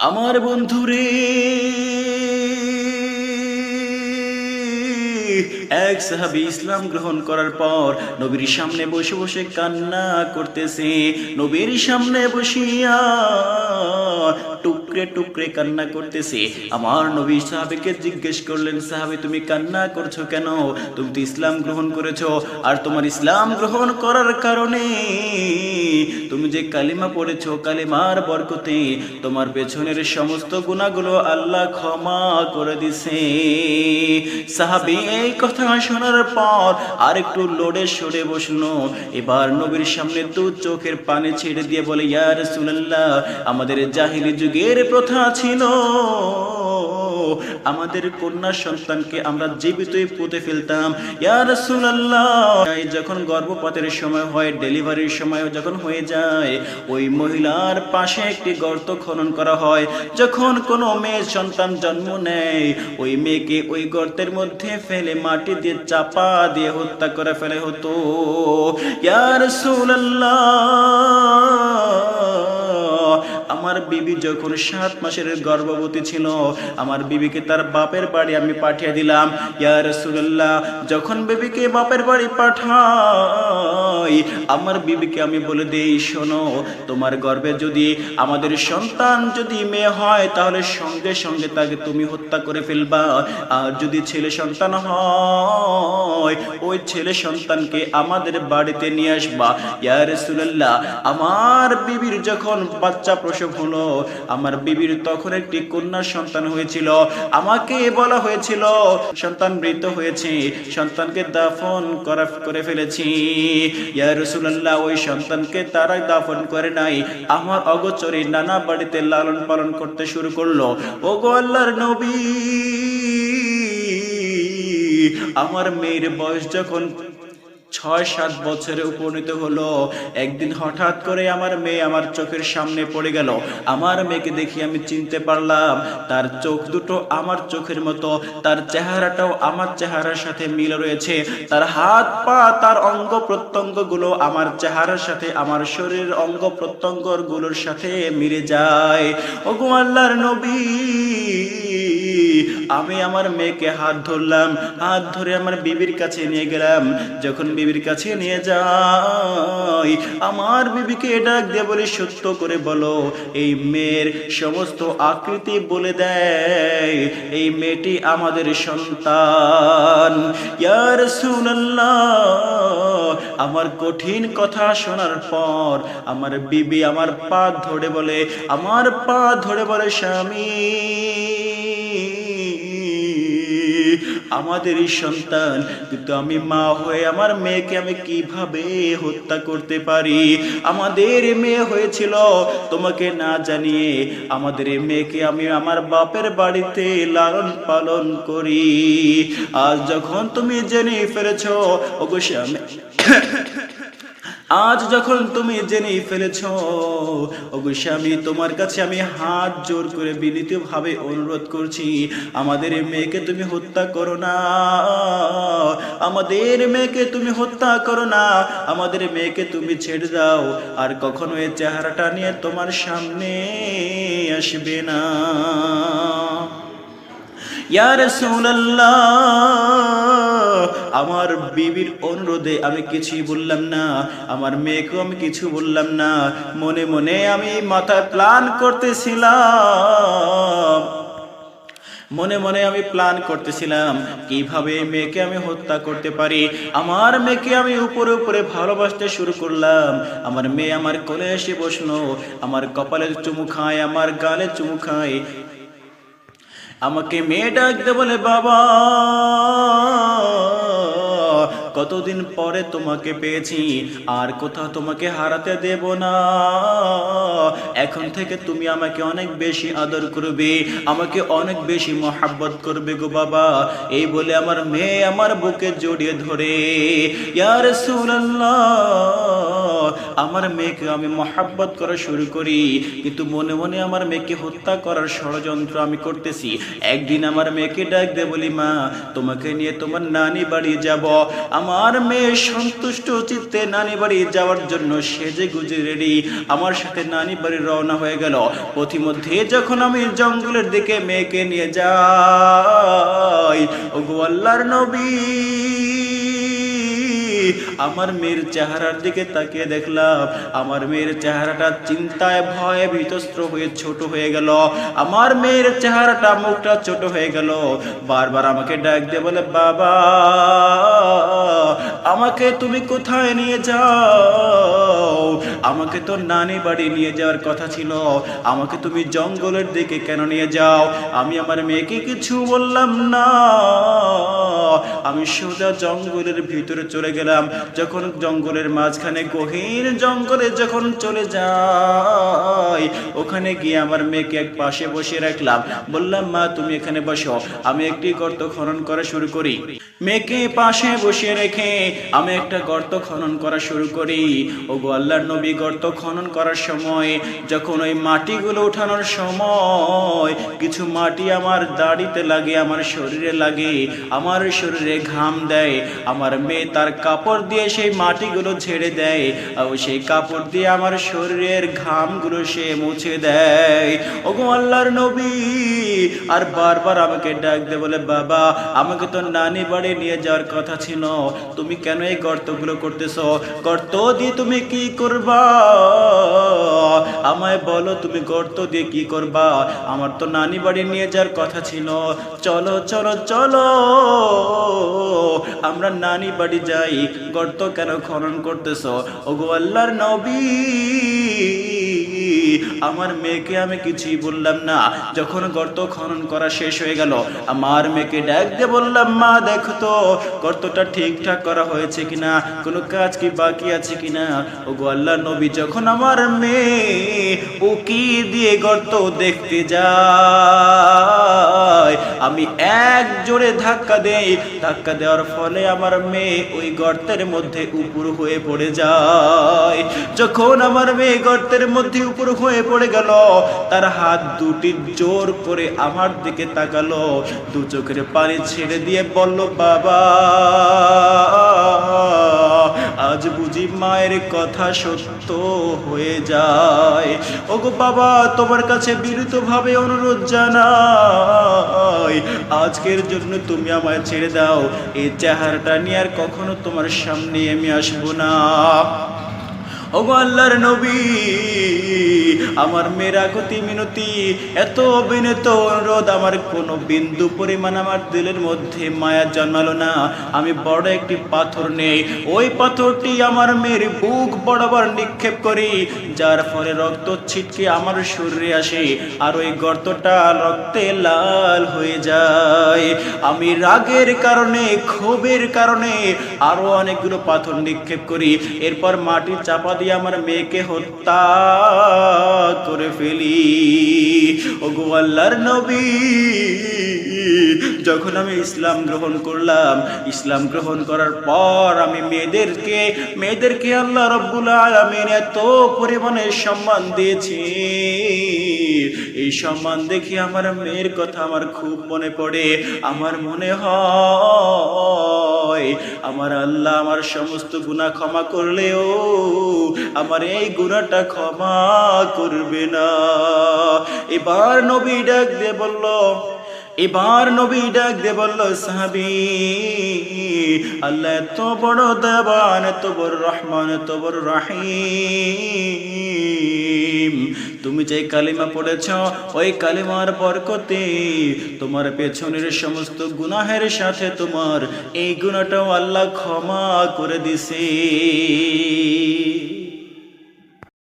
আমার বন্ধুরে, এক সাহাবি ইসলাম গ্রহণ করার পর নবীর সামনে বসে বসে কান্না করতেছে। নবীর সামনে বসিয়া টুকরে টুকরে কান্না করতেছে। আমার নবী সাহাবিকে জিজ্ঞেস করলেন, সাহাবি, তুমি কান্না করছ কেন? তুমি তো ইসলাম গ্রহণ করেছ। আর তোমার ইসলাম গ্রহণ করার কারণে তুমি যে কালিমা পড়েছো, কালিমার বরকতে তোমার পেছনের সমস্ত গুণাগুলো আল্লাহ ক্ষমা করে দিছে। সাহাবি এই কথা শোনার পর আর একটু লোডে সরে বসল। এবার নবীর সামনে দু চোখের পানি ছেড়ে দিয়ে বলে, ইয়া রাসূলুল্লাহ, আমাদের জাহিলি যুগের প্রথা ছিল। আমাদের কন্যা সন্তানকে আমরা জীবিতই পুঁতে ফেলতাম। ইয়া রাসূলুল্লাহ। এই যখন গর্ভপাতের সময় হয়, ডেলিভারির সময় যখন হয়ে যায়, ওই মহিলার পাশে একটি গর্ত খনন করা হয়। যখন কোনো মেয়ে সন্তান জন্ম নেয়, ওই মেয়েকে ওই গর্তের মধ্যে ফেলে মাটি দিয়ে চাপা দিয়ে হত্যা করে ফেলে হতো। ইয়া রাসূলুল্লাহ। আমার বিবি যখন সাত মাসের গর্ভবতী ছিল, আমার বিবিকে তার বাপের বাড়ি আমি পাঠিয়ে দিলাম। ইয়া রসুল্লাহ যখন বিবিকে বাপের বাড়ি পাঠাই আমার বিবিকে আমি বলে দেই, শোনো, তোমার গর্ভে যদি আমাদের সন্তান যদি মেয়ে হয়, তাহলে সঙ্গে সঙ্গে তাকে তুমি হত্যা করে ফেলবা। আর যদি ছেলে সন্তান হয়, ওই ছেলে সন্তানকে আমাদের বাড়িতে নিয়ে আসবা। ইয়া রাসূলুল্লাহ, আমার বিবির যখন বাচ্চা প্রসব হলো, আমার বিবির তখন একটি কন্যা সন্তান হয়েছিল। আমাকে বলা হয়েছিল, সন্তান মৃত হয়েছে, সন্তানকে দাফন করা, করে ফেলেছি। ইয়া ওই সন্তানকে তারাই দাফন করে নাই। আমার অগোচরে নানা বাড়িতে লালন পালন করতে শুরু করল। ওগো আল্লাহর নবী, আমার মেয়ের বয়স যখন ছয় সাত বছরে উপনীত হলো। একদিন হঠাৎ করে আমার মেয়ে আমার চোখের সামনে পড়ে গেল। আমার মেয়েকে দেখি আমি চিনতে পারলাম, তার চোখ দুটো আমার চোখের মতো, তার চেহারাটাও আমার চেহারার সাথে মিল রয়েছে। তার হাত, পা, তার অঙ্গ প্রত্যঙ্গগুলো আমার চেহারার সাথে, আমার শরীরের অঙ্গ প্রত্যঙ্গগুলোর সাথে মিলে যায়। ওগো আল্লাহর নবী! আমি আমার মেয়েকে হাত ধরলাম, হাত ধরে আমার বিবির কাছে নিয়ে গেলাম। যখন বিবির কাছে নিয়ে যাই, আমার বিবিকে ডাক দিয়ে বলে, সত্য করে বলো, এই মেয়ের সমস্ত আকৃতি বলে দেয়, এই মেয়েটি আমাদের সন্তান। ইয়া রাসূলুল্লাহ, আমার কঠিন কথা শোনার পর আমার বিবি আমার পা ধরে বলে, আমার পা ধরে বলে, স্বামী আমাদেরই সন্তান, কিন্তু আমি মা হয়ে আমার মেয়েকে আমি কীভাবে হত্যা করতে পারি? আমাদের মেয়ে হয়েছিল, তোমাকে না জানিয়ে আমাদের মেয়েকে আমি আমার বাপের বাড়িতে লালন পালন করি। আজ যখন তুমি জেনে ফেলেছ, অবশ্যই স্বামী আজ যখন তুমি জেনেই ফেলেছ ওগো স্বামী, তোমার কাছে আমি হাত জোর করে বিনীত ভাবে অনুরোধ করছি, আমাদের মেয়েকে তুমি হত্যা করো না। আমাদের মেয়েকে তুমি হত্যা করো না। আমাদের মেয়েকে তুমি ছেড়ে দাও, আর কখনো এই চেহারাটা নিয়ে তোমার সামনে আসবে না। আমার বিবির অনুরোধে আমি কিছুই বললাম না, আমার মেয়েকেও আমি কিছু বললাম না, মনে মনে আমি মাথায় প্ল্যান করতেছিলাম। মনে মনে আমি প্ল্যান করতেছিলাম, কীভাবে মেয়েকে আমি হত্যা করতে পারি? আমার মেয়েকে আমি উপরে উপরে ভালোবাসতে শুরু করলাম। আমার মেয়ে আমার কোলে এসে বসল, আমার কপালে চুমু খায়, আমার গালে চুমু খায়। আমাকে মেয়ে ডাকতে বলে, বাবা, কতদিন পরে তোমাকে পেয়েছি, আর কোথাও তোমাকে হারাতে দেব না। এখন থেকে তুমি আমাকে অনেক বেশি আদর করবে, আমাকে অনেক বেশি মহাব্বত করবে গো বাবা। এই বলে আমার মেয়ে আমার বুকে জড়িয়ে ধরে ইয়ার সুল্লাহ আমার মেয়েকে আমি মহাব্বত করা শুরু করি। কিন্তু মনে মনে আমার মেয়েকে হত্যা করার ষড়যন্ত্র আমি করতেছি। একদিন আমার মেয়েকে ডাক দে বলি, মা, তোমাকে নিয়ে তোমার নানি বাড়ি যাব। আমার মেয়ে সন্তুষ্ট চিত্তে নানি বাড়ি যাওয়ার জন্য সেজে গুজে রেডি। আমার সাথে নানি বাড়ি রওনা হয়ে গেল। পথিমধ্যে যখন আমি জঙ্গলের দিকে মেয়েকে নিয়ে যাই, ওগো আল্লাহর নবী আমার মেয়ের চেহারার দিকে তাকিয়ে দেখলাম। আমার মেয়ের চেহারাটা চিন্তায় ভয়ে ভীতস্ত্র হয়ে ছোট হয়ে গেল। আমার মেয়ের চেহারাটা মুখটা ছোট হয়ে গেল। বারবার আমাকে ডাক দিয়ে বলে, বাবা, আমাকে তুমি কোথায় নিয়ে যাও? আমাকে তো নানি বাড়ি নিয়ে যাওয়ার কথা ছিল। আমাকে তুমি জঙ্গলের দিকে কেন নিয়ে যাও? আমি আমার মেয়েকে কিছু বললাম না। আমি সোজা জঙ্গলের ভিতরে চলে গেলাম। যখন জঙ্গলের মাঝখানে গহীন জঙ্গলে যখন চলে যাই, ওখানে গিয়ে আমার মেয়েকে এক পাশে বসিয়ে রাখলাম। বললাম, মা, তুমি এখানে বসো। আমি একটি গর্ত খনন করা শুরু করি। মেয়েকে পাশে বসিয়ে রেখে আমি একটা গর্ত খনন করা শুরু করি। ও গো আল্লাহর নবী গর্ত খনন করার সময়, যখন ওই মাটিগুলো উঠানোর সময়, কিছু মাটি আমার দাড়িতে লাগে, আমার শরীরে লাগে, আমার শরীরে ঘাম দেয়, আমার মেয়ে তার কাপড় দিয়ে সেই মাটিগুলো ছেড়ে দেয় সেই কাপড় দিয়ে আমার শরীরের ঘামগুলো সে মুছে দেয়। ওগো আল্লাহর নবী, আর বারবার আমাকে ডাক দে, বলে, বাবা, আমাকে তো নানি বাড়ি নিয়ে যাওয়ার কথা ছিল, তুমি কেন এই গর্তগুলো করতেছো? গর্ত দিয়ে তুমি কি করবা? আমায় বলো তুমি গর্ত দিয়ে কি করবা? আমার তো নানি বাড়ি নিয়ে যাওয়ার কথা ছিল। চলো চলো চলো। আমরা নানি বাড়ি যাই। গর্ত কেন খনন করতেছ? ওগো আল্লাহর নবী। আমার মেয়েকে আমি কিছুই বললাম না। যখন গর্ত খনন করা শেষ হয়ে গেল, আমার মেয়েকে ডাক দিয়ে বললাম, মা, দেখো তো, গর্তটা ঠিকঠাক করা হয়েছে কিনা? কোনো কাজ কি বাকি আছে কিনা? ও আল্লাহ নবী, যখন আমার মেয়ে ও কি দিয়ে গর্ত দেখতে যায়, আমি এক জোরে ধাক্কা দেই। ধাক্কা দেওয়ার ফলে আমার মেয়ে ওই গর্তের মধ্যে উপর হয়ে পড়ে যায়। যখন আমার মেয়ে গর্তের মধ্যে উপর হয়ে পড়ে গেল, তার হাত দুটি জোর করে আমার দিকে তাকালো। দু চোখের পানি ছেড়ে দিয়ে বলল, বাবা আজ বুঝি মায়ের কথা সত্য হয়ে যায়। ওগো বাবা, তোমার কাছে বিরত ভাবে অনুরোধ জানাই, আজকের জন্য তুমি আমায় ছেড়ে দাও। এই চেহারাটা নিয়ে আর কখনো তোমার সামনে আমি আসব না। ওগো আল্লাহর নবী, আমার মেরাকতি মিনতি, এত বিনত অনুরোধ, আমার কোনো বিন্দু পরিমাণ আমার দিলের মধ্যে মায়া জন্মালো না। আমি বড় একটি পাথর নেই। ওই পাথরটি আমার মেয়ের বুক বরাবর নিক্ষেপ করি, যার ফলে রক্ত ছিটকে আমার শরীরে আসে, আর ওই গর্তটা রক্তে লাল হয়ে যায়। আমি রাগের কারণে, ক্ষোভের কারণে আরও অনেকগুলো পাথর নিক্ষেপ করি। এরপর মাটি চাপা আমার মেয়েকে হত্যা করে ফেলি ও গো আল্লাহর নবী, যখন আমি ইসলাম গ্রহণ করলাম, ইসলাম গ্রহণ করার পর আমি মেয়েদেরকে মেয়েদেরকে আল্লাহ রব্বুল আলমিন এত পরিমাণে সম্মান দিয়েছি। এই সম্মান দেখি আমার মেয়ের কথা আমার খুব মনে পড়ে। আমার মনে হয় আমার আল্লাহ আমার সমস্ত গুনাহ ক্ষমা করলেও আমার এই গুনাহটা ক্ষমা করবে না। এবার নবী ডাক দিয়ে বলল, এবার নবী ডাক দিয়ে বলল, সাহাবি, আল্লাহ এত বড় দেবান এত বড় রহমান, এত বড় রাহিম। তুমি যে কালিমা পড়েছ, ওই কালিমার বরকতে তোমার পেছনের সমস্ত গুনাহের সাথে তোমার এই গুণাটাও আল্লাহ ক্ষমা করে দিছে।